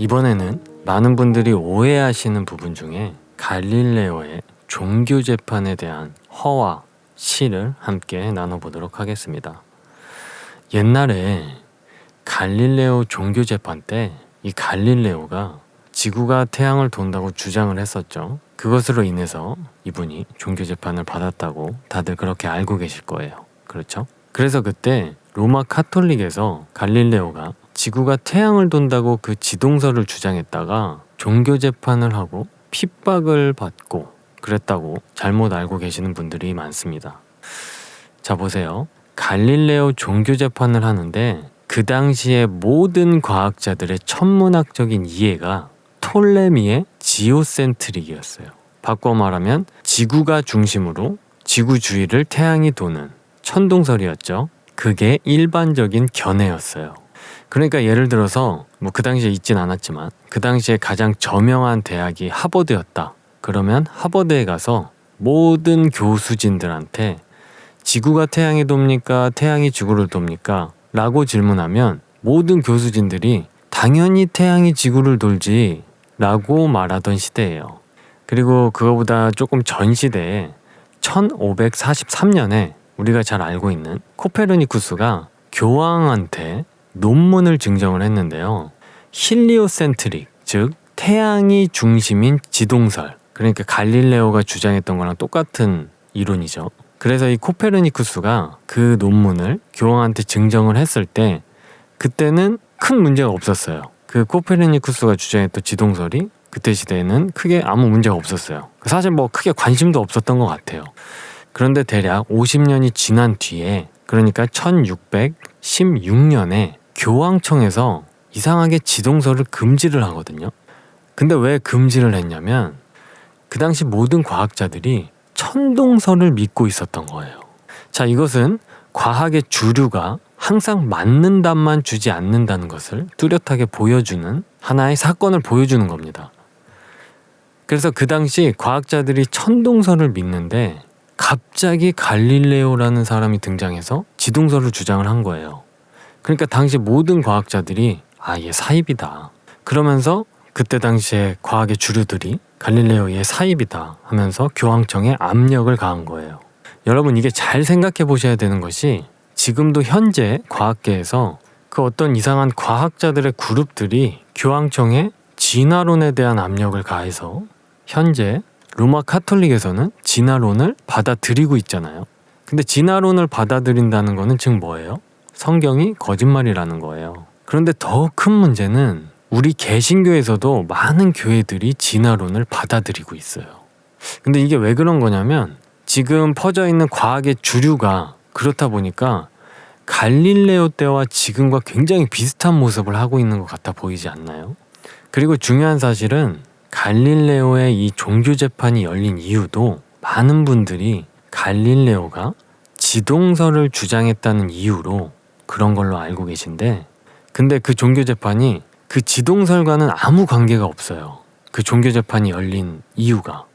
이번에는 많은 분들이 오해하시는 부분 중에 갈릴레오의 종교 재판에 대한 허와 시를 함께 나눠보도록 하겠습니다. 옛날에 갈릴레오 종교 재판 때 이 갈릴레오가 지구가 태양을 돈다고 주장을 했었죠. 그것으로 인해서 이분이 종교 재판을 받았다고 다들 그렇게 알고 계실 거예요. 그렇죠? 그래서 그때 로마 카톨릭에서 갈릴레오가 지구가 태양을 돈다고 그 지동설을 주장했다가 종교 재판을 하고 핍박을 받고 그랬다고 잘못 알고 계시는 분들이 많습니다. 자, 보세요. 갈릴레오 종교 재판을 하는데 그 당시에 모든 과학자들의 천문학적인 이해가 톨레미의 지오센트릭이었어요. 바꿔 말하면 지구가 중심으로 지구 주위를 태양이 도는 천동설이었죠. 그게 일반적인 견해였어요. 그러니까 예를 들어서 뭐 그 당시에 있진 않았지만 그 당시에 가장 저명한 대학이 하버드였다. 그러면 하버드에 가서 모든 교수진들한테 지구가 태양이 돕니까? 태양이 지구를 돕니까? 라고 질문하면 모든 교수진들이 당연히 태양이 지구를 돌지 라고 말하던 시대예요. 그리고 그거보다 조금 전 시대에 1543년에 우리가 잘 알고 있는 코페르니쿠스가 교황한테 논문을 증정을 했는데요. 힐리오센트릭, 즉 태양이 중심인 지동설. 그러니까 갈릴레오가 주장했던 거랑 똑같은 이론이죠. 그래서 이 코페르니쿠스가 그 논문을 교황한테 증정을 했을 때 그때는 큰 문제가 없었어요. 그 코페르니쿠스가 주장했던 지동설이 그때 시대에는 크게 아무 문제가 없었어요. 사실 뭐 크게 관심도 없었던 것 같아요. 그런데 대략 50년이 지난 뒤에 그러니까 1616년에 교황청에서 이상하게 지동설을 금지를 하거든요. 근데 왜 금지를 했냐면 그 당시 모든 과학자들이 천동설을 믿고 있었던 거예요. 자, 이것은 과학의 주류가 항상 맞는 답만 주지 않는다는 것을 뚜렷하게 보여주는 하나의 사건을 보여주는 겁니다. 그래서 그 당시 과학자들이 천동설을 믿는데 갑자기 갈릴레오라는 사람이 등장해서 지동설을 주장을 한 거예요. 그러니까 당시 모든 과학자들이 아, 얘 사입이다. 그러면서 그때 당시에 과학의 주류들이 갈릴레오의 사입이다 하면서 교황청에 압력을 가한 거예요. 여러분 이게 잘 생각해 보셔야 되는 것이 지금도 현재 과학계에서 그 어떤 이상한 과학자들의 그룹들이 교황청에 진화론에 대한 압력을 가해서 현재 로마 카톨릭에서는 진화론을 받아들이고 있잖아요. 근데 진화론을 받아들인다는 거는 즉 뭐예요? 성경이 거짓말이라는 거예요. 그런데 더 큰 문제는 우리 개신교에서도 많은 교회들이 진화론을 받아들이고 있어요. 근데 이게 왜 그런 거냐면 지금 퍼져 있는 과학의 주류가 그렇다 보니까 갈릴레오 때와 지금과 굉장히 비슷한 모습을 하고 있는 것 같아 보이지 않나요? 그리고 중요한 사실은 갈릴레오의 이 종교 재판이 열린 이유도 많은 분들이 갈릴레오가 지동설을 주장했다는 이유로 그런 걸로 알고 계신데 근데 그 종교 재판이 그 지동설과는 아무 관계가 없어요. 그 종교 재판이 열린 이유가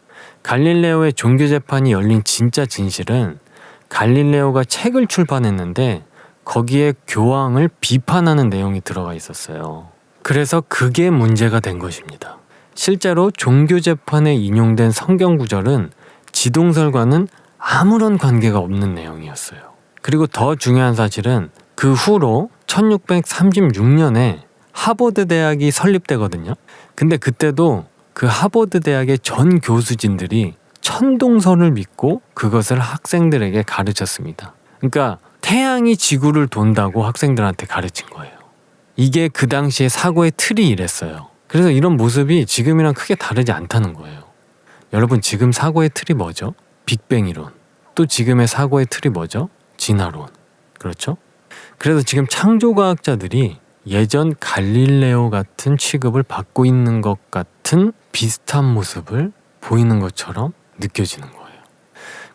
갈릴레오의 종교 재판이 열린 진짜 진실은 갈릴레오가 책을 출판했는데 거기에 교황을 비판하는 내용이 들어가 있었어요. 그래서 그게 문제가 된 것입니다. 실제로 종교 재판에 인용된 성경 구절은 지동설과는 아무런 관계가 없는 내용이었어요. 그리고 더 중요한 사실은 그 후로 1636년에 하버드 대학이 설립되거든요. 근데 그때도 그 하버드 대학의 전 교수진들이 천동설을 믿고 그것을 학생들에게 가르쳤습니다. 그러니까 태양이 지구를 돈다고 학생들한테 가르친 거예요. 이게 그 당시의 사고의 틀이 이랬어요. 그래서 이런 모습이 지금이랑 크게 다르지 않다는 거예요. 여러분 지금 사고의 틀이 뭐죠? 빅뱅 이론. 또 지금의 사고의 틀이 뭐죠? 진화론. 그렇죠? 그래서 지금 창조과학자들이 예전 갈릴레오 같은 취급을 받고 있는 것 같은 비슷한 모습을 보이는 것처럼 느껴지는 거예요.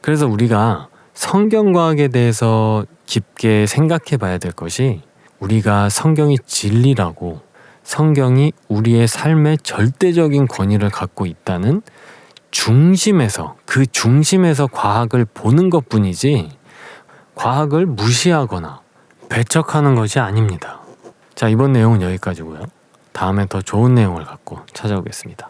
그래서 우리가 성경과학에 대해서 깊게 생각해 봐야 될 것이 우리가 성경이 진리라고 성경이 우리의 삶의 절대적인 권위를 갖고 있다는 중심에서 그 중심에서 과학을 보는 것 뿐이지 과학을 무시하거나 배척하는 것이 아닙니다. 자, 이번 내용은 여기까지고요. 다음에 더 좋은 내용을 갖고 찾아오겠습니다.